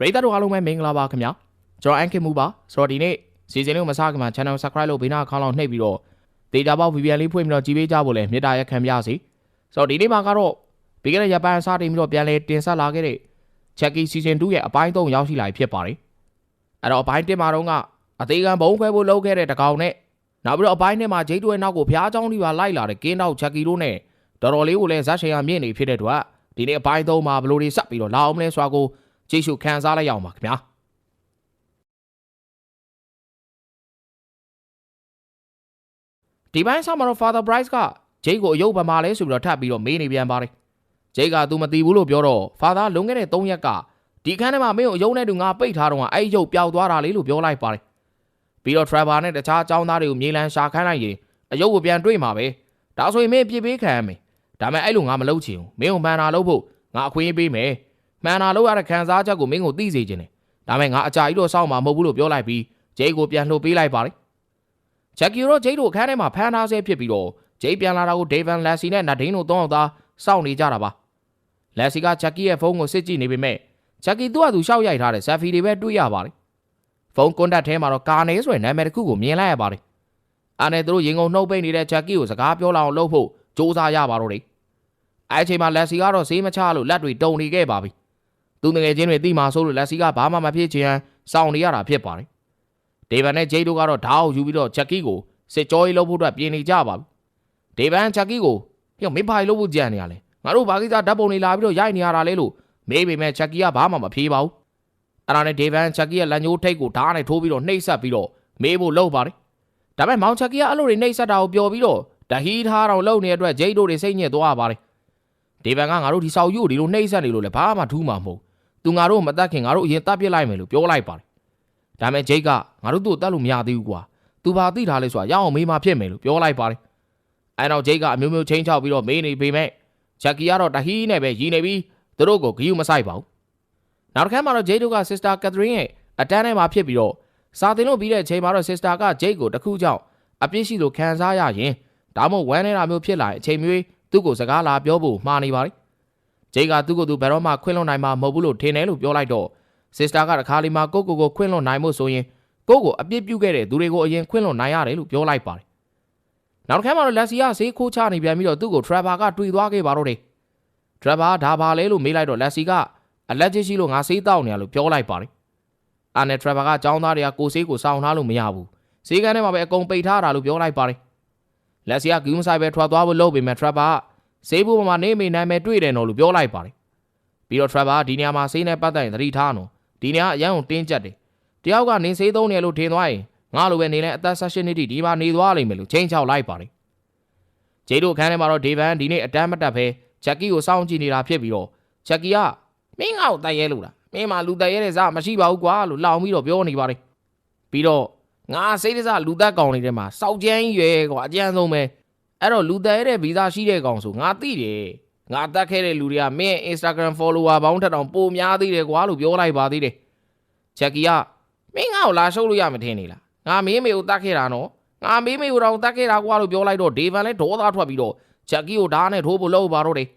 ပရိသတ်တို့အားလုံးပဲမင်္ဂလာပါခင်ဗျာကျွန်တော်အန်ခင်မူပါဆိုတော့ဒီနေ့စီစဉ်လေးကိုမစားခင်မှာ channel subscribe လုပ်ဘေးနားခေါင်းလောက်နှိပ်ပြီးတော့ဒေတာပေါက် VPN လေးဖွင့်ပြီးတော့ကြည့်ပေးကြဖို့လည်းမေတ္တာရက်ခံပြစီဆိုတော့ဒီနေ့မှာကတော့ပြီးခဲ့တဲ့ရက်ပိုင်းစတင်ပြီးတော့ပြန်လဲတင်ဆက်လာခဲ့တဲ့ Chucky Season 2ရဲ့အပိုင်း3ရောက်ရှိလာပြီဖြစ်ပါတယ်အဲ့တော့အပိုင်း1မှာတော့ကအသေးကံဘုံခွဲဖို့လုပ်ခဲ့တဲ့တကောင်နဲ့နောက်ပြီးတော့အပိုင်း2မှာဂျိတ်တွေနောက်ကိုဖျားချောင်းလေးပါလိုက်လာတဲ့ကင်းတော့ Chucky တို့နဲ့တော်တော်လေးကိုလည်းဇက်ရှင်ရမြင့်နေဖြစ်တဲ့အတွက်ဒီနေ့အပိုင်း3မှာဘယ်လိုတွေစပ်ပြီးတော့လာအောင်မလဲဆိုတာကို ကြည့်ရှုခန်းစားလိုက်ရအောင်ပါခင်ဗျာဒီပိုင်းဆောင်မှာတော့ Father Bryce ကဂျိတ်ကိုအယုတ်ပမာလဲဆိုပြီးတော့ထပ်ပြီးတော့မေးနေပြန်ပါတယ်ဂျိတ်က तू မသိဘူး လို့ပြောတော့ Father လွန်ခဲ့တဲ့3ရက်ကဒီခန်းထဲမှာမင်းကိုအယုတ်နဲ့တူငါပိတ်ထားတော့အဲ့ဒီရုပ်ပျောက်သွားတာလေလို့ပြောလိုက်ပါတယ်ပြီးတော့ Trevor နဲ့တခြားအကြောင်းသားတွေကိုမြေလန်းရှာခိုင်းလိုက်ရင်အယုတ်ကိုပြန်တွေ့မှာပဲဒါဆိုရင်မင်းပြစ်ပေးခံရမယ်ဒါပေမဲ့အဲ့လိုငါမလုပ်ချင်ဘူးမင်းကိုမှန်တာလုပ်ဖို့ငါအခွင့်အရေးပေးမယ် မှန်တာလို့ရတဲ့ခံစားချက်ကိုမင်းကိုသိစေခြင်းတယ်ဒါပေမဲ့ငါအကြာကြီးတော့စောင့်မှာမဟုတ်ဘူးလို့ပြောလိုက်ပြီးဂျိတ်ကိုပြန်လှုပ်ပေးလိုက်ပါတယ်ဂျက်ကီရောဂျိတ်တို့အခန်းထဲမှာဖမ်းထားဆဲဖြစ်ပြီးတော့ဂျိတ်ပြန်လာတာကိုဒေးဗန်လက်စီနဲ့နဒိန်းတို့တောင်းအောင်သားစောင့်နေကြတာပါလက်စီကဂျက်ကီရဲ့ဖုန်းကိုစစ်ကြည့်နေပေမဲ့ဂျက်ကီသူ့အတူရှောက်ရိုက်ထားတဲ့ဆက်ဖီတွေပဲတွေ့ရပါတယ်ဖုန်းကွန်တက်ထဲမှာတော့ကာနေဆိုတဲ့နာမည်တစ်ခုကိုမြင်လိုက်ရပါတယ်အားနဲ့သူတို့ရင်ကုန်နှုတ်ပိတ်နေတဲ့ဂျက်ကီကိုစကားပြောလာအောင်လုပ်ဖို့စူးစမ်းရပါတော့တယ်အဲ့အချိန်မှာလက်စီကတော့ဈေးမချလို့လက်တွေတုံနေခဲ့ပါပြီ သူငယ်ချင်းတွေတိမာဆိုးလို့လက်စီကဘာမှမဖြစ်ချင်စောင့်နေရတာဖြစ်ပါတယ်။ဒေဗန်နဲ့ဂျိတ်တို့ကတော့ဓာတ်ကိုယူပြီးတော့ချက်ကီကိုစစ်ကြောရေးလုပ်ဖို့အတွက်ပြင်နေကြပါပြီ။ဒေဗန်ချက်ကီကိုပြောမင်းဘာလို့လုပ်ဖို့ကြံနေရလဲ။ငါတို့ဘာကိစ္စဓာတ်ပုံတွေလာပြီးတော့ရိုက်နေရတာလဲလို့မေးပေမဲ့ချက်ကီကဘာမှမဖြေပါဘူး။အဲ့ဒါနဲ့ဒေဗန်ချက်ကီရဲ့လက်ညှိုးထိတ်ကိုဓာတ်နဲ့ထိုးပြီးတော့နှိပ်စက်ပြီးတော့မေးဖို့လုပ်ပါတယ်။ဒါပေမဲ့မောင်ချက်ကီကအဲ့လိုတွေနှိပ်စက်တာကိုပျော်ပြီးတော့တဟီးထားတော့လုပ်နေတဲ့အတွက်ဂျိတ်တို့တွေစိတ်ညစ်သွားပါတယ်။ဒေဗန်ကငါတို့ဒီဆောက်ယူကိုဒီလိုနှိပ်စက်နေလို့လည်းဘာမှထူးမှာမဟုတ် သူငါတို့မတတ်ခင်ငါတို့အရင်တတ်ပြစ်လိုက်မယ်လို့ပြောလိုက်ပါတယ်။ဒါမဲ့ဂျိတ်ကငါတို့သူ့ကိုတတ်လို့မရသေးဘူးကွာ။ तू ဘာသိထားလဲဆိုတာရအောင်မေးမှဖြစ်မယ်လို့ပြောလိုက်ပါတယ်။အဲနောက်ဂျိတ်ကအမျိုးမျိုးချင်းချောက်ပြီးတော့မေးနေပေမဲ့ချက်ကီကတော့တဟီးနဲ့ပဲရည်နေပြီးသူတို့ကိုဂယုမဆိုင်ပါဘူး။နောက်တစ်ခါမှတော့ဂျိတ်တို့က Sister Catherine ရဲ့အတန်းထဲမှာဖြစ်ပြီးတော့စာသင်လို့ပြီးတဲ့အချိန်မှာတော့ Sister ကဂျိတ်ကိုတခုကြောင့်အပြစ်ရှိလို့ခံစားရရင်ဒါမှမဟုတ်ဝမ်းနေတာမျိုးဖြစ်လာရင်အချိန်မျိုးသူ့ကိုစကားလာပြောဖို့မှားနေပါတယ်။ ဂျိတ်ကသူ့ကိုယ်သူဘယ်တော့မှခွင့်လွှတ်နိုင်မှာမဟုတ်ဘူးလို့ထင်တယ်လို့ပြောလိုက်တော့ sister ကတခါလီမှာကိုကိုကိုခွင့်လွှတ်နိုင်မှုဆိုရင်ကိုကိုအပြစ်ပြုခဲ့တဲ့သူတွေကိုအရင်ခွင့်လွှတ်နိုင်ရတယ်လို့ပြောလိုက်ပါတယ်။နောက်တစ်ခါမှတော့လက်စီကဈေးခိုးချနေပြန်ပြီးတော့သူ့ကို Trevor ကတွေ့သွားခဲ့ပါတော့တယ်။ Trevor ဒါပါလဲလို့မေးလိုက်တော့လက်စီကအလက်ချရှိလို့ငါဈေးတောက်နေရလို့ပြောလိုက်ပါတယ်။အာနဲ့ Trevor ကចောင်းသားတွေကကိုဈေးကိုစောင်းထားလို့မရဘူး။ဈေးကန်းထဲမှာပဲအကုန်ပိတ်ထားတာလို့ပြောလိုက်ပါတယ်။လက်စီကဂူးမဆိုင်ပဲထွက်သွားဖို့လုပ်ပေမဲ့ Trevor က ဈေးဘူးပေါ်မှာနေမိနာမည်တွေ့တယ်နော်လို့ပြောလိုက်ပါတယ်။ပြီးတော့ Trevor ဒီနေရာမှာဈေးနဲ့ပတ်သက်ရင်သတိထားနော်ဒီနေရာအရန်ကိုတင်းကျပ်တယ်တယောက်ကနေစေးသုံးနေလို့ထင်သွားရင်ငါလိုပဲနေလဲအသက်16နှစ်တိဒီမှာနေသွားလိမ့်မယ်လို့ချိန်ချောက်လိုက်ပါတယ်ဂျေတို့ခန်းထဲမှာတော့ဒေဗန်ဒီနေ့အတန်းမတက်ပဲချက်ကီကိုစောင့်ကြည့်နေတာဖြစ်ပြီးတော့ချက်ကီကမင်းငါ့ကိုတိုက်ရဲလို့လားမင်းမှလူတိုက်ရဲတဲ့စားမရှိပါဘူးကွာလို့လောင်ပြီးတော့ပြောနေပါတယ်ပြီးတော့ငါစိတ်တစားလူသက်ကောင်နေတဲ့မှာစောက်ကျန်းရွယ်ကွာအကျန်းဆုံးပဲ အဲ့တော့လူသက်ရဲတဲ့ဗီဇာရှိတဲ့ကောင်ဆိုငါသိတယ်ငါတက်ခဲ့တဲ့လူတွေကမင်း Instagram follower ဘောင်းထက်တောင်ပိုများသေးတယ်ကွာလို့ပြောလိုက်ပါသေးတယ်ချက်ကီကမင်းငါ့ကိုလာရှုပ်လို့ရမထင်နေလားငါမင်းမေကိုတတ်ခဲ့တာနော်ငါမေးမေကိုတော့တတ်ခဲ့တာကွာလို့ပြောလိုက်တော့ဒေဗန်လည်းဒေါသထွက်ပြီးတော့ချက်ကီကိုဓာတ်နဲ့ထိုးဖို့လုပ်ပါတော့တယ်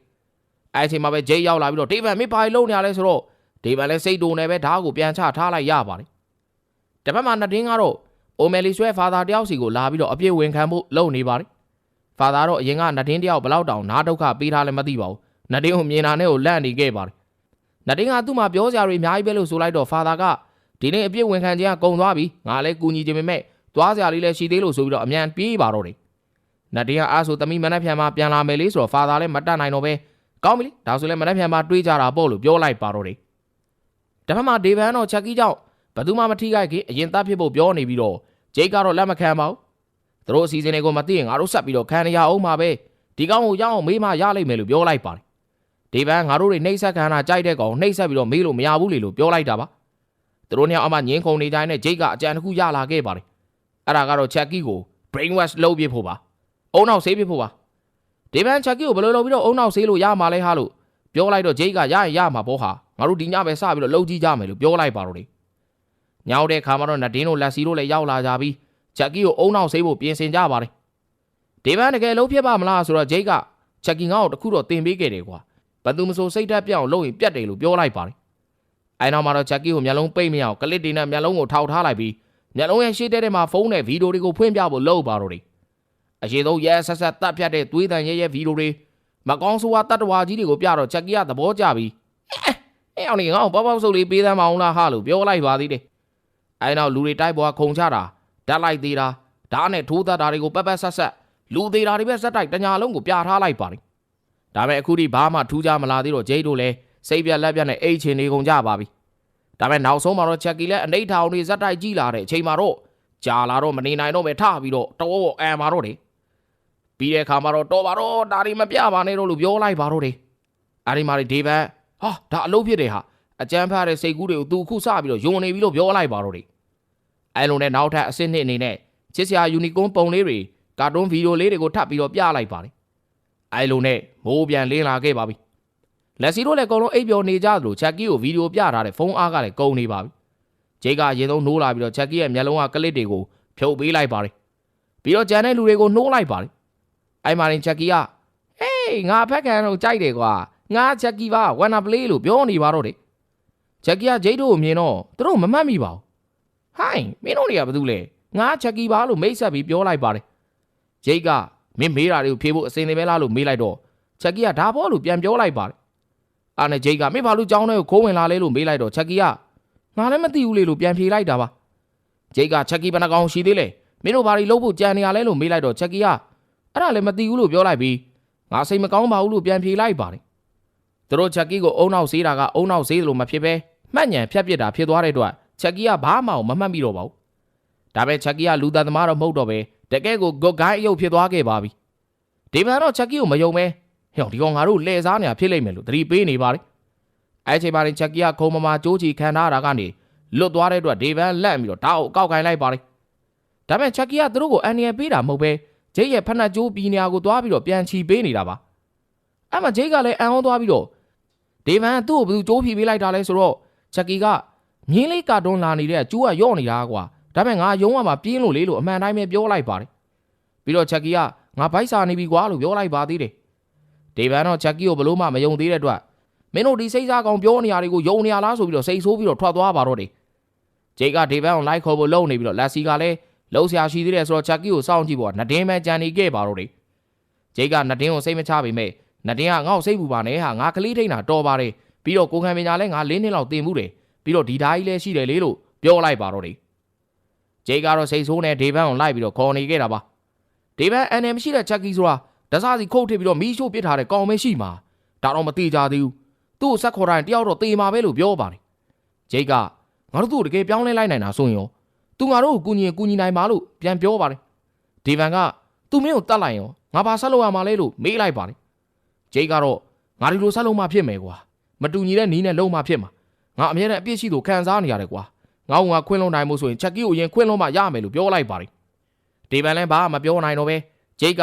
အဲ့အချိန်မှာပဲဂျေးရောက်လာပြီးတော့ဒေဗန်မင်းဘာလို့နေရလဲဆိုတော့ဒေဗန်လည်းစိတ်တုန်နေပဲဓာတ်ကိုပြန်ချထားလိုက်ရပါတယ်တပတ်မှာနှစ်တင်းကတော့အိုမယ်လီဆွဲဖာသာတယောက်စီကိုလာပြီးတော့အပြည့်ဝင်ခံဖို့လုပ်နေပါတယ် ဖာသာတော့အရင်ကနှစ်တင်းတယောက်ဘလောက်တောင်နားဒုက္ခပေးထားလဲမသိပါဘူးနှစ်တင်းကိုမြင်တာနဲ့ကိုလန့်နေခဲ့ပါတယ်နှစ်တင်းကသူ့မှာပြောစရာတွေအများကြီးပဲလို့ဆိုလိုက်တော့ဖာသာကဒီနေ့အပြည့်ဝင်ခံခြင်းကကုံသွားပြီငါလည်းကူညီခြင်းပေမဲ့သွားစရာလေးလည်းရှိသေးလို့ဆိုပြီးတော့အမြန်ပြေးပါတော့တယ်နတ်တင်းကအားဆိုသမီးမနှက်ဖြန်မှာပြန်လာမယ်လေဆိုတော့ဖာသာလည်းမတတ်နိုင်တော့ပဲကောင်းပြီလေဒါဆိုလည်းမနှက်ဖြန်မှာတွေးကြတာပေါ့လို့ပြောလိုက်ပါတော့တယ်တပတ်မှာဒေဗန်တော့ချက်ကီကြောင့်ဘယ်သူမှမထိခိုက်ခင်အရင်တပ်ဖြစ်ဖို့ပြောနေပြီးတော့ဂျိတ်ကတော့လက်မခံပါဘူး သူတို့အစီအစဉ်တွေကိုမသိရင်ငါတို့ဆက်ပြီးတော့ခံရအောင်ပါပဲဒီကောင်ကိုရအောင်မေးမှရလိမ့်မယ်လို့ပြောလိုက်ပါတယ်ဒေဗန်ငါတို့တွေနှိမ့်ဆက်ခံတာကြိုက်တဲ့ကောင်နှိမ့်ဆက်ပြီးတော့မေးလို့မရဘူးလေလို့ပြောလိုက်တာပါသူတို့ညအမငင်းခုန်နေတိုင်းနဲ့ဂျိတ်ကအကြံတစ်ခုရလာခဲ့ပါတယ်အဲ့ဒါကတော့ချက်ကီကို brain wash လုပ်ပြဖို့ပါအုံနောက်ဆေးပြဖို့ပါဒေဗန်ချက်ကီကိုဘယ်လိုလုပ်ပြီးတော့အုံနောက်ဆေးလို့ရမှာလဲဟာလို့ပြောလိုက်တော့ဂျိတ်ကရရင်ရမှာပေါ့ဟာငါတို့ဒီညပဲစပြီးတော့လှုပ်ကြည့်ကြမယ်လို့ပြောလိုက်ပါတော့တယ်ညောင်းတဲ့ခါမှာတော့နဒင်းတို့လက်စီတို့လည်းရောက်လာကြပြီး ချက်ကီကိုအုံနောက်ဆေးဖို့ပြင်ဆင်ကြပါတယ်ဒေဗန်တကယ်လုံးဖြစ်ပါမလားဆိုတော့ဂျိတ်ကချက်ကီငါ့ကိုတခုတော့တင်ပေးခဲ့တယ်ကွာဘယ်သူမဆိုစိတ်ဓာတ်ပြောင်းလုပ်ရင်ပြတ်တယ်လို့ပြောလိုက်ပါတယ်အဲနောက်မှာတော့ချက်ကီကိုမျက်လုံးပိတ်မရအောင်ကလစ်တွေနဲ့မျက်လုံးကိုထောက်ထားလိုက်ပြီးမျက်လုံးရဲ့ရှေ့တဲ့ထဲမှာဖုန်းနဲ့ဗီဒီယိုတွေကိုဖွင့်ပြဖို့လုပ်ပါတော့တယ်အရှိဆုံးရဲဆက်ဆက်တပ်ဖြတ်တဲ့သွေးတန်ရဲရဲဗီဒီယိုတွေမကောင်းဆိုးဝါးတတ္တဝါကြီးတွေကိုပြတော့ချက်ကီကသဘောကျပြီးအဲအောင်နေငါ့ကိုပေါက်ပေါက်ဆုပ်လေးပေးသမ်းမအောင်လားဟာလို့ပြောလိုက်ပါသေးတယ်အဲနောက်လူတွေတိုက်ပေါ်ခုံချတာ ဓာတ်လိုက်သေးတာဓာတ်နဲ့ထိုးတတ်တာတွေကိုပက်ပက်ဆက်ဆက်လူသေးတာတွေပဲဆက်တိုက်တညာလုံးကိုပြထားလိုက်ပါတယ်ဒါပေမဲ့အခုထိဘာမှထူးခြားမလာသေးတော့ဂျိတ်တို့လည်းစိတ်ပြက်လက်ပြက်နဲ့အိတ်ချင်နေကုန်ကြပါပြီဒါပေမဲ့နောက်ဆုံးမှာတော့ချက်ကီလည်းအနိဋ္ဌာအောင်တွေဇက်တိုက်ကြီးလာတဲ့အချိန်မှာတော့ကြာလာတော့မနေနိုင်တော့ပဲထပြီးတော့တော့အမ်มาတော့တယ်ပြီးတဲ့အခါမှာတော့တော်ပါတော့ဒါတွေမပြပါနဲ့တော့လို့ပြောလိုက်ပါတော့တယ်အဲဒီမှာဒေဗန်ဟာဒါအလုပ်ဖြစ်တယ်ဟာအကြမ်းဖက်တဲ့စိတ်ကူးတွေကိုသူအခုစပြီးတော့ယုံနေပြီလို့ပြောလိုက်ပါတော့တယ် အဲလိုနဲ့နောက်ထပ်အစ်စ်နှစ်အနေနဲ့ချစ်စရာယူနီကွန်ပုံလေးတွေကာတွန်းဗီဒီယိုလေးတွေကိုထပ်ပြီးတော့ပြလိုက်ပါတယ်အဲလိုနဲ့မိုးပြန်လင်းလာခဲ့ပါပြီလက်စီတို့လည်းအကုန်လုံးအိပ်ပျော်နေကြသလိုချက်ကီကိုဗီဒီယိုပြထားတဲ့ဖုန်းအားကလည်းကုန်နေပါပြီဂျိတ်ကရင်သုံးနိုးလာပြီးတော့ချက်ကြီးရဲ့မျက်လုံးကကလစ်တွေကိုဖြုတ်ပေးလိုက်ပါတယ်ပြီးတော့ဂျန်တဲ့လူတွေကိုနှိုးလိုက်ပါတယ်အဲ့မှာရင်ချက်ကြီးကဟေးငါဖက်ကန်တို့ကြိုက်တယ်ကွာငါချက်ကြီးပါဝမ်နာပလေးလို့ပြောနေပါတော့တယ်ချက်ကြီးကဂျိတ်တို့ကိုမြင်တော့သူတို့မမှတ်မိပါဘူး ဟိုင်းမင်းတို့တွေကဘာလုပ်လဲငါချက်ကြီးပါလို့မိတ်ဆက်ပြီးပြောလိုက်ပါတယ်ဂျိတ်ကမင်းမေးတာတွေကိုဖြေဖို့အစင်နေပဲလားလို့မေးလိုက်တော့ချက်ကြီးကဒါပေါ့လို့ပြန်ပြောလိုက်ပါတယ်အာနဲ့ဂျိတ်ကမင်းဘာလို့ကြောင်းထဲကိုခိုးဝင်လာလဲလို့မေးလိုက်တော့ချက်ကြီးကငါလည်းမသိဘူးလေလို့ပြန်ဖြေလိုက်တာပါဂျိတ်ကချက်ကီဘယ်နှကောင်ရှိသေးလဲမင်းတို့ဘာတွေလုပ်ဖို့ကြံနေရလဲလို့မေးလိုက်တော့ချက်ကီကအဲ့ဒါလည်းမသိဘူးလို့ပြောလိုက်ပြီးငါစိတ်မကောင်းပါဘူးလို့ပြန်ဖြေလိုက်ပါတယ်သူတို့ချက်ကီကိုအုံနောက်ဆေးတာကအုံနောက်ဆေးတယ်လို့မဖြစ်ပဲမှတ်ညံဖြတ်ပစ်တာဖြစ်သွားတဲ့အတွက် ချက်ကီကဘာမှမမှတ်မိတော့ပါဘူးဒါပေမဲ့ချက်ကီကလူသားသမားတော့မဟုတ်တော့ပဲတကယ်ကိုဂုတ်ဂိုင်းအယုတ်ဖြစ်သွားခဲ့ပါပြီဒီမှန်တော့ချက်ကီကိုမယုံပဲဟဲ့ဒီကောင်ငါတို့လှည့်စားနေတာဖြစ်လိမ့်မယ်လို့သတိပေးနေပါတယ်အဲချိန်မှာချက်ကီကခုံမမာကြိုးချီခံထားတာကနေလွတ်သွားတဲ့အတွက်ဒေဗန်လန့်ပြီးတော့ဓာတ်ကိုအကောက်ခိုင်းလိုက်ပါတယ်ဒါပေမဲ့ချက်ကီကသူတို့ကိုအန်နီယပေးတာမဟုတ်ပဲဂျိတ်ရဲ့ဖက်နှက်ကြိုးပြီးနေရာကိုသွားပြီးတော့ပြန်ချီပေးနေတာပါအဲ့မှာဂျိတ်ကလည်းအန်ဟောသွားပြီးတော့ဒေဗန်ကသူ့ကိုဘယ်သူကြိုးဖြီပေးလိုက်တာလဲဆိုတော့ချက်ကီက မြင်းလေးကာတွန်းလာနေတဲ့ကျိုးကယော့နေတာကွာဒါပေမဲ့ငါယုံရမှာပြင်းလို့လေလို့အမှန်တိုင်းပဲပြောလိုက်ပါတယ်ပြီးတော့ချက်ကီကငါဘိုက်စာနေပြီကွာလို့ပြောလိုက်ပါသေးတယ်ဒေဗန်တော့ချက်ကီကိုဘလို့မှမယုံသေးတဲ့အတွက်မင်းတို့ဒီစိတ်စားကောင်ပြောနေရတွေကိုယုံနေရလားဆိုပြီးတော့စိတ်ဆိုးပြီးတော့ထွက်သွားပါတော့တယ်ဂျိတ်ကဒေဗန်ကိုလိုက်ခေါ်ဖို့လုပ်နေပြီးတော့လက်စီကလည်းလှုပ်ရှားရှိသေးတယ်ဆိုတော့ချက်ကီကိုစောင့်ကြည့်ဖို့နဒင်းပဲကြံနေခဲ့ပါတော့တယ်ဂျိတ်ကနဒင်းကိုစိတ်မချပေမဲ့နဒင်းကငါ့ကိုစိတ်ပူပါနဲ့ဟာငါကလေးထိန်တာတော်ပါတယ်ပြီးတော့ကိုခံပညာလည်းငါ၄နှစ်လောက်တင်မှုတယ် ပြီးတော့ဒီဓာကြီးလည်းရှိတယ်လေလို့ပြောလိုက်ပါတော့တယ်ဂျိတ်ကတော့စိတ်ဆိုးနဲ့ဒေဗန်ကိုလိုက်ပြီးတော့ခေါ်နေခဲ့တာပါဒေဗန်အန်နယ်မရှိတဲ့ချက်ကီဆိုတာဒဆာစီခုတ်ထစ်ပြီးတော့မီးရှို့ပစ်ထားတဲ့ကောင်မရှိမှာဒါတော့မတိကြသေးဘူးသူ့ကိုဆက်ခေါ်တိုင်းတယောက်တော့တေမှာပဲလို့ပြောပါတယ်ဂျိတ်ကငါတို့သူ့ကိုတကယ်ပြောင်းလဲလိုက်နိုင်တာဆိုရင်ရောသူငါတို့ကိုကူညီရင်ကူညီနိုင်ပါလို့ပြန်ပြောပါတယ်ဒေဗန်ကသူမင်းကိုတတ်လိုက်ရောငါဘာဆက်လုပ်ရမှာလဲလို့မေးလိုက်ပါတယ်ဂျိတ်ကတော့ငါဒီလိုဆက်လုပ်မှဖြစ်မယ်ကွာမတူညီတဲ့နီးနဲ့လုံးမှဖြစ်မှာ ငါအမြဲတမ်းအပြစ်ရှိသူခံစားနေရတယ်ကွာငါ့ကခွင်းလုံးနိုင်မှုဆိုရင်ချက်ကီကိုရင်ခွင်းလုံးမှရမယ်လို့ပြောလိုက်ပါတယ်ဒေဗန်လည်းဘာမှမပြောနိုင်တော့ပဲဂျိတ်က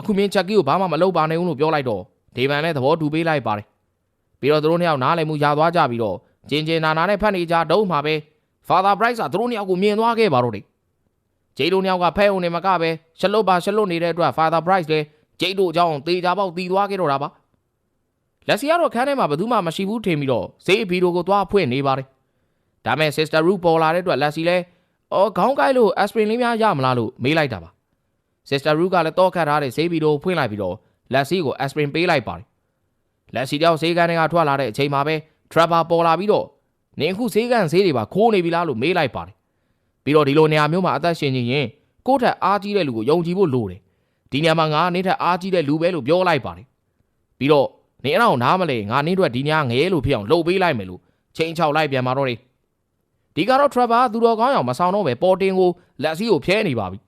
အခုမင်းချက်ကီကိုဘာမှမလုပ်ပါနဲ့ဦးလို့ပြောလိုက်တော့ဒေဗန်လည်းသဘောတူပေးလိုက်ပါတယ်ပြီးတော့သူတို့နှစ်ယောက်နားလည်မှုရသွားကြပြီးတော့ဂျင်ဂျင်နာနာနဲ့ဖတ်နေကြတုံးမှာပဲ Father Bright ကသူတို့နှစ်ယောက်ကိုမြင်သွားခဲ့ပါတော့တယ်ဂျိတ်တို့နှစ်ယောက်ကဖဲုံနေမကပဲရှလွတ်ပါရှလွတ်နေတဲ့အတွက် Father Bright လည်းဂျိတ်တို့အကြောင်းတေချာပေါက်တီးသွားခဲ့တော့တာပါ လက်စီကတော့ခန်းထဲမှာဘယ်သူမှမရှိဘူးထင်ပြီးတော့ဈေးဗီဒီယိုကိုသွားဖွင့်နေပါတယ်ဒါမဲ့ Sister Ru ပေါ်လာတဲ့အတွက်လက်စီလည်းအော်ခေါင်းကိုက်လို့ aspirin လေးများရမလားလို့မေးလိုက်တာပါ Sister Ru ကလည်းတော့ခတ်ထားတဲ့ဈေးဗီဒီယိုဖွင့်လိုက်ပြီးတော့လက်စီကို aspirin ပေးလိုက်ပါတယ်လက်စီတယောက်ဈေးကန်းတွေကထွက်လာတဲ့အချိန်မှာပဲ Trevor ပေါ်လာပြီးတော့နင်အခုဈေးကန်းဈေးတွေပါခိုးနေပြီလားလို့မေးလိုက်ပါတယ်ပြီးတော့ဒီလိုနေရာမျိုးမှာအသက်ရှင်နေရင်ကိုယ့်ထက်အားကြီးတဲ့လူကိုယုံကြည်ဖို့လိုတယ်ဒီနေရာမှာငါနင်းထက်အားကြီးတဲ့လူပဲလို့ပြောလိုက်ပါတယ်ပြီးတော့ နင်အဲ့ဒါကိုနားမလဲငါနင်းတို့ကဒီညာငရဲလို့ဖြစ်အောင်လှုပ်ပေးလိုက်မယ်လို့ချိန်ချောက်လိုက်ပြန်มาတော့တယ်ဒီကတော့ Trevor သူတော်ကောင်းအောင်မဆောင်တော့ပဲပေါ်တင်ကိုလက်စီကိုဖျဲနေပါပြီ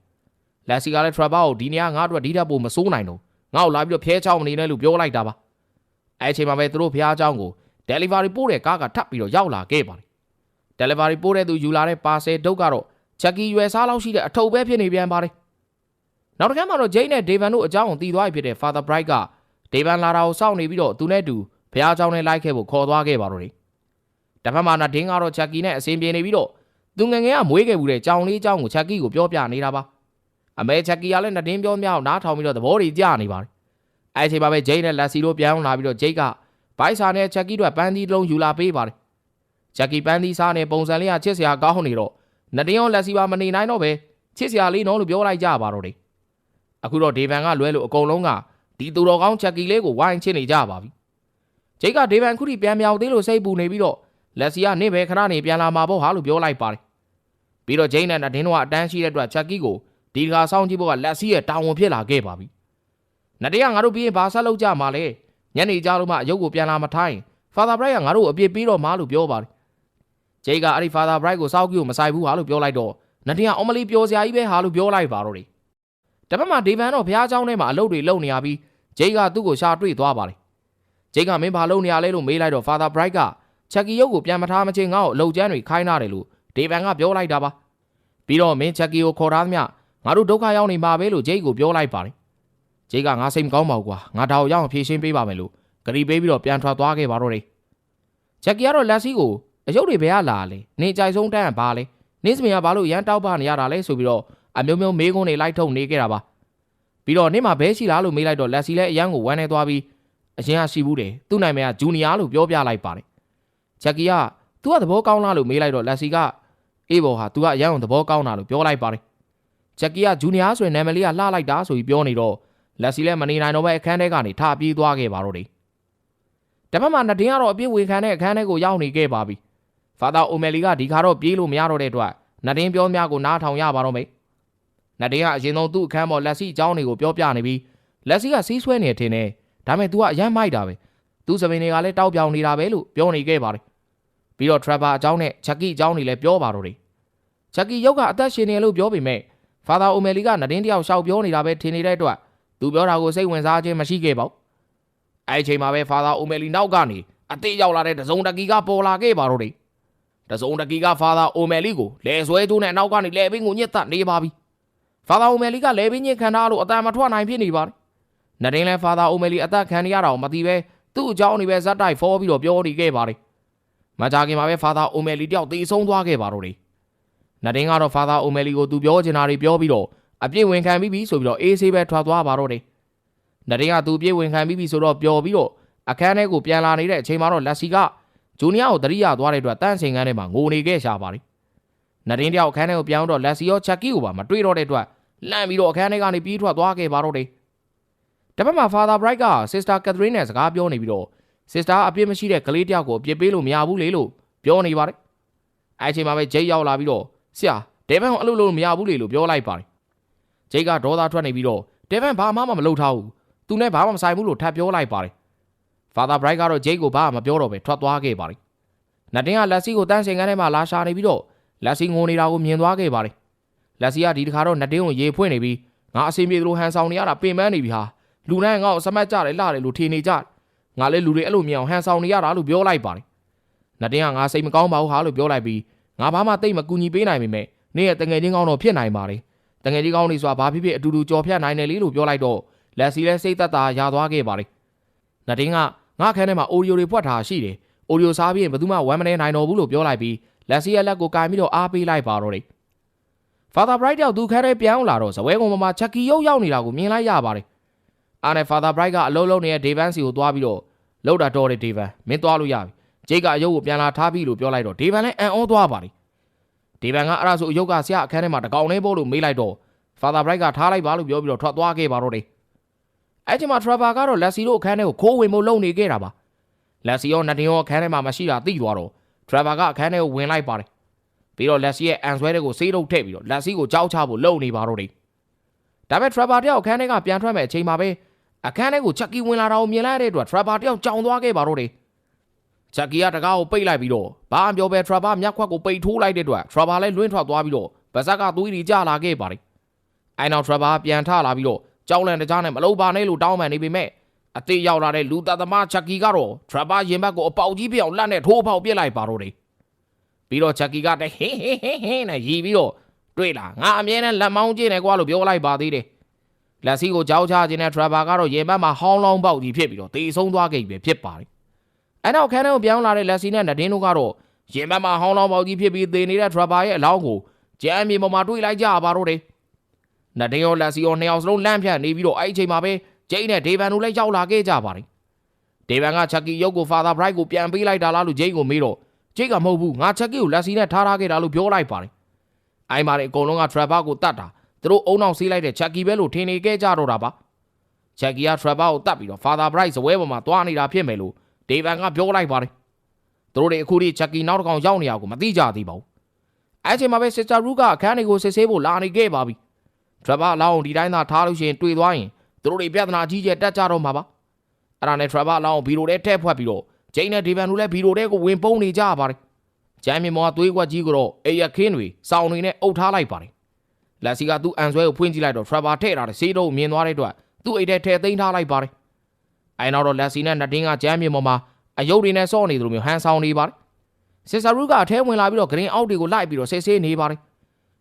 လက်စီကလည်း Trevor ကိုဒီညာငါတို့ကဒီတပ်ဖို့မစိုးနိုင်တော့ငါ့ကိုလာပြီးတော့ဖျဲချောင်းမနေနဲ့လို့ပြောလိုက်တာပါအဲ့အချိန်မှာပဲသူတို့ဖျားချောင်းကို delivery ပို့တဲ့ကားကထပ်ပြီးတော့ရောက်လာခဲ့ပါတယ် delivery ပို့တဲ့သူယူလာတဲ့ parcel ဒုတ်ကတော့ချက်ကြီးရွယ်စားလောက်ရှိတဲ့အထုပ်ပဲဖြစ်နေပြန်ပါတယ်နောက်တစ်ခါမှတော့ Jane နဲ့ Devon တို့အကြောင်းကိုသိသွားပြီဖြစ်တဲ့ Father Bright က ဒေဗန်လာတာကိုစောင့်နေပြီးတော့သူနဲ့အတူဘုရားကျောင်းထဲလိုက်ခဲ့ဖို့ခေါ်သွားခဲ့ပါတော့တယ်။တဖက်မှာနာဒင်းကတော့ချက်ကြီးနဲ့အစင်ပြေနေပြီးတော့သူငငယ်ကမွေးခဲ့ဘူးတဲ့ကြောင်လေးကြောင်ကိုချက်ကြီးကိုပြောပြနေတာပါ။အမေချက်ကြီးကလည်းနာဒင်းပြောမြောက်နားထောင်ပြီးတော့သဘောတွေကျနေပါတယ်။အဲဒီအချိန်မှာပဲဂျိတ်နဲ့လက်စီတို့ပြန်လာပြီးတော့ဂျိတ်ကဘိုက်ဆာနဲ့ချက်ကြီးတို့ပန်းသီးလုံးယူလာပေးပါတယ်။ချက်ကြီးပန်းသီးစားနဲ့ပုံစံလေးကချစ်စရာကောင်းနေတော့နာဒင်းရောလက်စီပါမနေနိုင်တော့ပဲချစ်စရာလေးနော်လို့ပြောလိုက်ကြပါတော့တယ်။အခုတော့ဒေဗန်ကလွဲလို့အကုန်လုံးက ဒီသူတော်ကောင်းဂျက်ကီလေးကိုဝိုင်းချစ်နေကြပါပြီဂျိတ်ကဒေဗန်ခုထိပြန်မြောက်သေးလို့စိတ်ပူနေပြီးတော့လက်စီကနေပဲခဏနေပြန်လာမှာပေါ့ဟာလို့ပြောလိုက်ပါတယ်ပြီးတော့ဂျိန်းနဲ့နဒင်းတို့ကအတန်းရှိတဲ့အတွက်ဂျက်ကီကိုဒီတခါစောင့်ကြည့်ဖို့ကလက်စီရဲ့တာဝန်ဖြစ်လာခဲ့ပါပြီနဒင်းကငါတို့ပြီးရင်ဘာဆက်လုပ်ကြမှာလဲညနေကြလို့မှအယုတ်ကိုပြန်လာမထိုင်း Father Bright ကငါတို့ကိုအပြစ်ပေးတော့မှာလို့ပြောပါတယ်ဂျိတ်ကအဲ့ဒီ Father Bright ကိုစောက်ကြည့်ကိုမဆိုင်ဘူးဟာလို့ပြောလိုက်တော့နဒင်းကအမလီပြောစရာကြီးပဲဟာလို့ပြောလိုက်ပါတော့တယ်တပတ်မှာဒေဗန်တော့ဘုရားကျောင်းထဲမှာအလုပ်တွေလုပ်နေရပြီး ဂျိတ်ကသူ့ကိုရှာတွေ့သွားပါတယ်ဂျိတ်ကမင်းဘာလုပ်နေရလဲလို့မေးလိုက်တော့ Father Bright ကချက်ကီရုပ်ကိုပြန်မထားမချင်းငါ့ကိုအလုပ်ကျန်းတွေခိုင်းထားတယ်လို့ဒေဗန်ကပြောလိုက်တာပါပြီးတော့မင်းချက်ကီကိုခေါ်ထားသမျှငါတို့ဒုက္ခရောက်နေမှာပဲလို့ဂျိတ်ကိုပြောလိုက်ပါတယ်ဂျိတ်ကငါစိတ်မကောင်းပါဘူးကွာငါဒါကိုရောက်အောင်ဖြေရှင်းပေးပါမယ်လို့ဂရီပေးပြီးတော့ပြန်ထွက်သွားခဲ့ပါတော့တယ်ချက်ကီကတော့လက်စီကိုအယုတ်တွေဘယ်ကလာလဲနေကြိုက်ဆုံးတန်းကဘာလဲနေစမင်ကဘာလို့ရမ်းတောက်ပနေရတာလဲဆိုပြီးတော့အမျိုးမျိုးမေးခွန်းတွေလိုက်ထုတ်နေခဲ့တာပါ ပြီးတော့နေ့မှာဘဲရှိလားလို့မေးလိုက်တော့လက်စီလည်းအရန်ကိုဝမ်းနေသွားပြီးအရင်ကရှိဘူးတယ်သူ့နိုင်မယ်ကဂျူနီယာလို့ပြောပြလိုက်ပါတယ်ချက်ကီက "तू ကသဘောကောင်းလား လို့မေးလိုက်တော့လက်စီကအေးဘောဟာ तू ကအရန်ကိုသဘောကောင်းတာ လို့ပြောလိုက်ပါတယ်ချက်ကီကဂျူနီယာဆိုရင်နာမည်လေးကလှလိုက်တာဆိုပြီးပြောနေတော့လက်စီလည်းမနေနိုင်တော့ပဲအခန်းထဲကနေထပြေးသွားခဲ့ပါတော့တယ်တပတ်မှာနှစ်တင်းကတော့အပြစ်ဝေခံတဲ့အခန်းထဲကိုရောက်နေခဲ့ပါပြီဖာသာအိုမယ်လီကဒီခါတော့ပြေးလို့မရတော့တဲ့အတွက်နှစ်တင်းပြောများကိုနားထောင်ရပါတော့မယ် နှစ်တင်းကအရင်ဆုံးသူ့အခန်းပေါ်လက်စီအကြောင်းတွေကိုပြောပြနေပြီးလက်စီကစီးဆွဲနေတယ်ထင်တယ်ဒါပေမဲ့ तू ကအရန်မိုက်တာပဲသူ့စပင်တွေကလည်းတောက်ပြောင်နေတာပဲလို့ပြောနေခဲ့ပါတယ်ပြီးတော့ Trevor အကြောင်းနဲ့ Chucky အကြောင်းတွေလည်းပြောပါတော့တယ် Chucky ရုပ်ကအသက်ရှင်နေလို့ပြောပေမဲ့ Father O'Malley ကနတင်းတယောက်ရှောက်ပြောနေတာပဲထင်နေတဲ့အတွက်သူပြောတာကိုစိတ်ဝင်စားခြင်းမရှိခဲ့ပါဘူးအဲ့ဒီအချိန်မှာပဲ Father O'Malley နောက်ကနေအသေးရောက်လာတဲ့တစုံတကီကပေါ်လာခဲ့ပါတော့တယ်တစုံတကီက Father O'Malley ကိုလဲဆွဲကျိုးနဲ့နောက်ကနေလဲပင်းကိုညှစ်သက်နေပါပြီ Father O'Malley ကလဲပင်းညှစ်ခံထားလို့အတန်မထွက်နိုင်ဖြစ်နေပါတယ်နတင်းလဲ Father O'Malley အသက်ခံနေရတာကိုမသိပဲသူ့အကြောင်းနေပဲဇက်တိုက်ဖောပြီးတော့ပြောနေခဲ့ပါတယ်မကြခင်မှာပဲ Father O'Malley တယောက်တေဆုံးသွားခဲ့ပါတော့တယ်နတင်းကတော့ Father O'Malley ကိုသူပြောချင်တာတွေပြောပြီးတော့အပြစ်ဝင်ခံပြီးပြီဆိုပြီးတော့အေးဆေးပဲထွက်သွားပါတော့တယ်နတင်းကသူအပြစ်ဝင်ခံပြီးပြီဆိုတော့ပျော်ပြီးတော့အခန်းထဲကိုပြန်လာနေတဲ့အချိန်မှာတော့လက်စီကဂျူနီယာကိုတရိယာသွားတဲ့အတွက်တန့်စင်ကန်းထဲမှာငိုနေခဲ့ရှာပါတယ် နတင်းတယောက်အခန်းထဲကိုပြောင်းတော့လက်စီရောချက်ကီကိုပါမတွေ့တော့တဲ့အတွက်လန့်ပြီးတော့အခန်းထဲကနေပြေးထွက်သွားခဲ့ပါတော့တယ်တပတ်မှာ Father Bright က Sister Catherine နဲ့စကားပြောနေပြီးတော့ Sister အပြစ်မရှိတဲ့ကလေးတယောက်ကိုအပြစ်ပေးလို့မရဘူးလေလို့ပြောနေပါတယ်အဲ့အချိန်မှာပဲဂျိတ်ရောက်လာပြီးတော့ဆရာဒေဗန်ကိုအလုပ်လုပ်လို့မရဘူးလေလို့ပြောလိုက်ပါတယ်ဂျိတ်ကဒေါသထွက်နေပြီးတော့ဒေဗန်ဘာမှမလုပ်ထားဘူးသူနဲ့ဘာမှမဆိုင်ဘူးလို့ထပ်ပြောလိုက်ပါတယ် Father Bright ကတော့ဂျိတ်ကိုဘာမှမပြောတော့ပဲထွက်သွားခဲ့ပါတယ်နတ်တင်းကလက်စီကိုတန်းစင်ကန်းထဲမှာလာရှာနေပြီးတော့ လက်စီငိုနေတာကိုမြင်သွားခဲ့ပါတယ်လက်စီကဒီတခါတော့နတ်တင်းကိုရေဖွင့်နေပြီးငါအစင်ပြေသလိုဟန်ဆောင်နေရတာပင်ပန်းနေပြီဟာလူတိုင်းငါ့ကိုစမတ်ကြတယ်လှတယ်လို့ထင်နေကြတယ်ငါလည်းလူတွေအဲ့လိုမြင်အောင်ဟန်ဆောင်နေရတာလို့ပြောလိုက်ပါတယ်နတ်တင်းကငါစိတ်မကောင်းပါဘူးဟာလို့ပြောလိုက်ပြီးငါဘာမှတိတ်မကူညီပေးနိုင်ပေမဲ့နေ့ရက်တငယ်ချင်းကောင်းတော့ဖြစ်နိုင်ပါတယ်တငယ်ချင်းကောင်းနေဆိုတာဘာဖြစ်ဖြစ်အတူတူကြော်ဖြတ်နိုင်တယ်လေလို့ပြောလိုက်တော့လက်စီလဲစိတ်သက်သာရသွားခဲ့ပါတယ်နတ်တင်းကငါခန်းထဲမှာအိုရီယိုတွေဖွက်ထားရှိတယ်အိုရီယိုစားပြီးရင်ဘယ်သူမှဝမ်းမနေနိုင်တော့ဘူးလို့ပြောလိုက်ပြီး လက်စီရဲ့လက်ကိုကင်ပြီးတော့အားပေးလိုက်ပါတော့တယ် Father Bright ရောက်သူခန်းထဲပြောင်းလာတော့ဇပွဲကုံပေါ်မှာချက်ကီရုပ်ရောက်နေတာကိုမြင်လိုက်ရပါတယ်အားနဲ့ Father Bright ကအလုံးလုံးနေတဲ့ Devan စီကိုသွားပြီးတော့လောက်တာတော်တယ် Devan မင်းသွားလို့ရပြီဂျိတ်ကအယုတ်ကိုပြန်လာထားပြီလို့ပြောလိုက်တော့ Devan လည်းအံ့ဩသွားပါတယ် Devan ကအဲ့ဒါဆိုအယုတ်ကဆရာအခန်းထဲမှာတကောင်လေးပို့လို့မေးလိုက်တော့ Father Bright ကထားလိုက်ပါလို့ပြောပြီးတော့ထွက်သွားခဲ့ပါတော့တယ်အဲ့ဒီမှာ Trevor ကတော့ Lassie တို့အခန်းထဲကိုခိုးဝင်ဖို့လုပ်နေခဲ့တာပါ Lassie ရော Nadine ရောအခန်းထဲမှာမရှိတာသိသွားတော့ Trevor ကအခန်းထဲကိုဝင်လိုက်ပါတယ်ပြီးတော့ Lassie ရဲ့အန်ဆွဲတွေကိုစေးထုတ်ထည့်ပြီးတော့ Lassie ကိုကြောက်ချဖို့လုပ်နေပါတော့တယ်ဒါပေမဲ့ Trevor တယောက်အခန်းထဲကပြန်ထွက်မဲ့အချိန်မှာပဲအခန်းထဲကိုချက်ကီဝင်လာတာကိုမြင်လိုက်တဲ့အတွက် Trevor တယောက်ကြောင်သွားခဲ့ပါတော့တယ်ချက်ကီကတကားကိုပိတ်လိုက်ပြီးတော့ဘာအပြောပဲ Trevor မျက်ခွက်ကိုပိတ်ထိုးလိုက်တဲ့အတွက် Trevor လည်းလွင့်ထွက်သွားပြီးတော့ဗဇက်ကသွေးတွေကျလာခဲ့ပါတယ်အဲနောက် Trevor ပြန်ထလာပြီးတော့ကြောက်လန့်တကြားနဲ့မလုပ်ပါနဲ့လို့တောင်းပန်နေပေမဲ့ အသေးရောက်လာတဲ့လူသားသမားချက်ကီကတော့ Trevor ရင်ဘတ်ကိုအပေါက်ကြီးပြအောင်လက်နဲ့ထိုးပေါက်ပစ်လိုက်ပါတော့တယ်ပြီးတော့ချက်ကီကတည်းဟင်းဟင်းဟင်းဟင်းနဲ့ရီပြီးတော့တွေ့လားငါအမြဲတမ်းလက်မောင်းကျင်းနေကွာလို့ပြောလိုက်ပါသေးတယ်လက်စီကိုကြောက်ချခြင်းနဲ့ Trevor ကတော့ရင်ဘတ်မှာဟောင်းလောင်းပေါက်ကြီးဖြစ်ပြီးတော့တေဆုံးသွားခဲ့ပြီဖြစ်ပါတယ်အဲနောက်ခန်းထဲကိုပြောင်းလာတဲ့လက်စီနဲ့နဒင်းတို့ကတော့ရင်ဘတ်မှာဟောင်းလောင်းပေါက်ကြီးဖြစ်ပြီးသေနေတဲ့ Trevor ရဲ့အလောင်းကိုကြမ်းမြေပေါ်မှာတွေ့လိုက်ကြပါတော့တယ်နဒင်းရောလက်စီရောနှစ်ယောက်စလုံးလန့်ဖြန့်နေပြီးတော့အဲ့ဒီအချိန်မှာပဲ ဂျိတ်နဲ့ဒေဗန်တို့လည်းရောက်လာခဲ့ကြပါတယ်ဒေဗန်ကချက်ကီရုပ်ကို Father Bright ကိုပြန်ပေးလိုက်တာလားလို့ဂျိတ်ကိုမေးတော့ဂျိတ်ကမဟုတ်ဘူးငါချက်ကီကိုလက်စီနဲ့ထားထားခဲ့တာလို့ပြောလိုက်ပါတယ်အိုင်မာတွေအကုန်လုံးက Trevor ကိုတတ်တာသူတို့အုံနောက်ဆေးလိုက်တဲ့ချက်ကီပဲလို့ထင်နေခဲ့ကြတော့တာပါချက်ကီက Trevor ကိုတတ်ပြီးတော့ Father Bright ဇပွဲပေါ်မှာတွားနေတာဖြစ်မယ်လို့ဒေဗန်ကပြောလိုက်ပါတယ်သူတို့တွေအခုထိချက်ကီနောက်တစ်ကောင်ရောက်နေရကိုမသိကြသေးပါဘူးအဲ့ချိန်မှာပဲ Sister Ru ကအခန်းတွေကိုစစ်ဆေးဖို့လာနေခဲ့ပါပြီ Trevor အလောင်းဒီတိုင်းသာထားလို့ရှိရင်တွေ့သွားရင် သူတို့တွေပြဿနာကြီးကျယ်တက်ကြတော့မှာပါအဲ့ဒါနဲ့ Trevor အလောင်းကိုဘီရိုထဲထည့်ဖွက်ပြီးတော့ဂျိန်းနဲ့ဒေဗန်တို့လည်းဘီရိုထဲကိုဝင်ပုန်းနေကြပါတယ်ကျမ်းမြေမောကသွေးကွက်ကြီးကိုတော့အေရခင်းတွေစောင်းတွေနဲ့အုပ်ထားလိုက်ပါတယ်လက်စီကသူ့အန်ဆွဲကိုဖွင့်ကြည့်လိုက်တော့ Trevor ထည့်ထားတဲ့ဆေးတုံးမြင်သွားတဲ့အတွက်သူ့အိတ်ထဲထည့်သိမ်းထားလိုက်ပါတယ်အဲနောက်တော့လက်စီနဲ့နတ်တင်းကကျမ်းမြေမောမှာအယုတ်တွေနဲ့စော့နေသလိုမျိုးဟန်ဆောင်နေပါတယ်စစ်ဆာရူကအထဲဝင်လာပြီးတော့ဂရင်းအောက်တွေကိုလိုက်ပြီးတော့ဆေးဆေးနေပါတယ်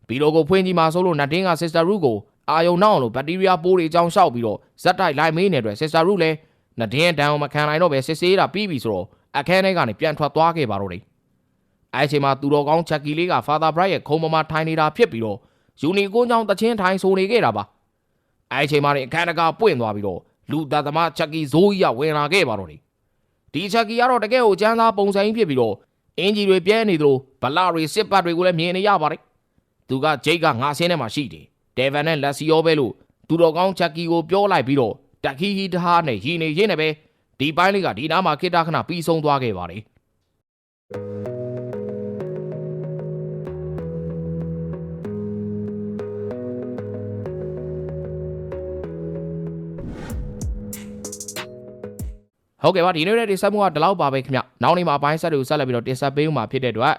ဘီလိုကိုဖွင့်ကြည့်မှာဆိုလို့နတ်တင်းကစစ်ဆာရူကို အာယုံနောက်အောင်လို့ဘက်တီးရီးယားပိုးတွေအကြောင်းရှောက်ပြီးတော့ဇက်တိုက်လိုက်မေးနေတဲ့အတွက်စစ်ဆာရူလည်းနတ်တင်းရဲ့တန်အောင်မခံနိုင်တော့ပဲစစ်ဆေးတာပြီးပြီဆိုတော့အခန်းထဲကနေပြန်ထွက်သွားခဲ့ပါတော့တယ်အဲအချိန်မှာသူတော်ကောင်းချက်ကီလေးက Father Bright ရဲ့ခုံပေါ်မှာထိုင်နေတာဖြစ်ပြီးတော့ယူနီကွန်းကြောင့်တချင်းထိုင်ဆိုနေခဲ့တာပါအဲအချိန်မှာနေအခန်းတကာပွင့်သွားပြီးတော့လူသားသမားချက်ကီဇိုးကြီးကဝင်လာခဲ့ပါတော့တယ်ဒီချက်ကီကတော့တကယ်ကိုကျန်းသားပုံစံကြီးဖြစ်ပြီးတော့အင်ဂျီတွေပြဲနေသလိုဗလာတွေစစ်ပတ်တွေကိုလည်းမြင်နေရပါတယ်သူကဂျိတ်ကငါဆင်းထဲမှာရှိတယ် ဒေဗန်နဲ့လက်စီယောပဲလို့သူတော်ကောင်းချက်ကီကိုပြောလိုက်ပြီးတော့တခီဟီတဟားနဲ့ရည်နေရင်းနဲ့ပဲဒီပိုင်းလေးကဒီနားမှာခိတခဏပြီးဆုံးသွားခဲ့ပါတယ်ဟုတ်ကဲ့ပါဒီနေ့ရဲ့တင်ဆက်မှုကဒီလောက်ပါပဲခင်ဗျနောက်နေ့မှာအပိုင်းဆက်တွေကိုဆက်လက်ပြီးတော့တင်ဆက်ပေးဦးမှာဖြစ်တဲ့အတွက်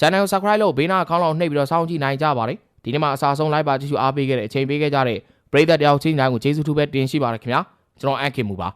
channel subscribe လုပ်ဘေးနားအကောင့်လောက်နှိပ်ပြီးတော့စောင့်ကြည့်နိုင်ကြပါတယ် ဒီနေ့မှာအစားဆုံး live ပါကြည့်ရှုအားပေးခဲ့တဲ့အချိန်ပေးခဲ့ကြတဲ့ပရိသတ်တယောက်ချင်းတိုင်းကိုကျေးဇူးထူးပဲတင်ရှိပါတယ်ခင်ဗျာကျွန်တော်အန်ခင်မူပါ